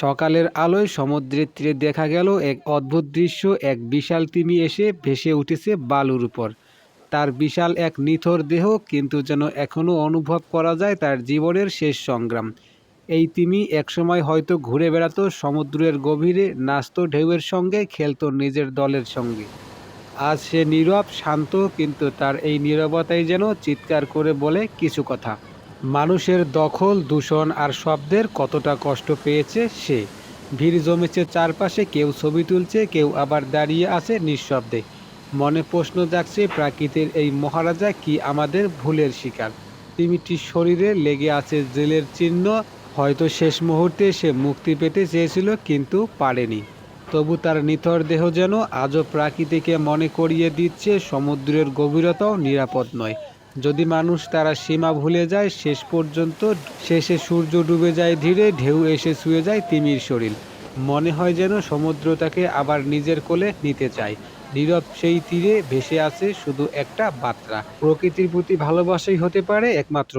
সকালের আলোয় সমুদ্রের তীরে দেখা গেল এক অদ্ভুত দৃশ্য, এক বিশাল তিমি এসে ভেসে উঠেছে বালুর উপর। তার বিশাল এক নিথর দেহ কিন্তু যেন এখনও অনুভব করা যায় তার জীবনের শেষ সংগ্রাম। এই তিমি একসময় হয়তো ঘুরে বেড়াতো সমুদ্রের গভীরে, নাচত ঢেউয়ের সঙ্গে, খেলতো নিজের দলের সঙ্গে। আজ সে নীরব, শান্ত, কিন্তু তার এই নীরবতাই যেন চিৎকার করে বলে কিছু কথা। মানুষের দখল, দূষণ আর শব্দের কতটা কষ্ট পেয়েছে সে। ভিড় জমেছে চারপাশে, কেউ ছবি তুলছে, কেউ আবার দাঁড়িয়ে আছে নিঃশব্দে। মনে প্রশ্ন জাগছে, প্রাকৃতির এই মহারাজা কি আমাদের ভুলের শিকার? তিমিটির শরীরে লেগে আছে জেলের চিহ্ন, হয়তো শেষ মুহূর্তে সে মুক্তি পেতে চেয়েছিল, কিন্তু পারেনি। তবু তার নিথর দেহ যেন আজও প্রাকৃতিকে মনে করিয়ে দিচ্ছে, সমুদ্রের গভীরতাও নিরাপদ নয়। যদি মানুষ তারা সীমা ভুলে যায়, শেষ পর্যন্ত শেষে সূর্য ডুবে যায় ধীরে, ঢেউ এসে শুয়ে যায় তিমির শরীর। মনে হয় যেন সমুদ্র তাকে আবার নিজের কোলে নিতে চায়। নীরব সেই তীরে ভেসে আছে শুধু একটা বাত্রা প্রকৃতির প্রতি ভালোবাসাই হতে পারে একমাত্র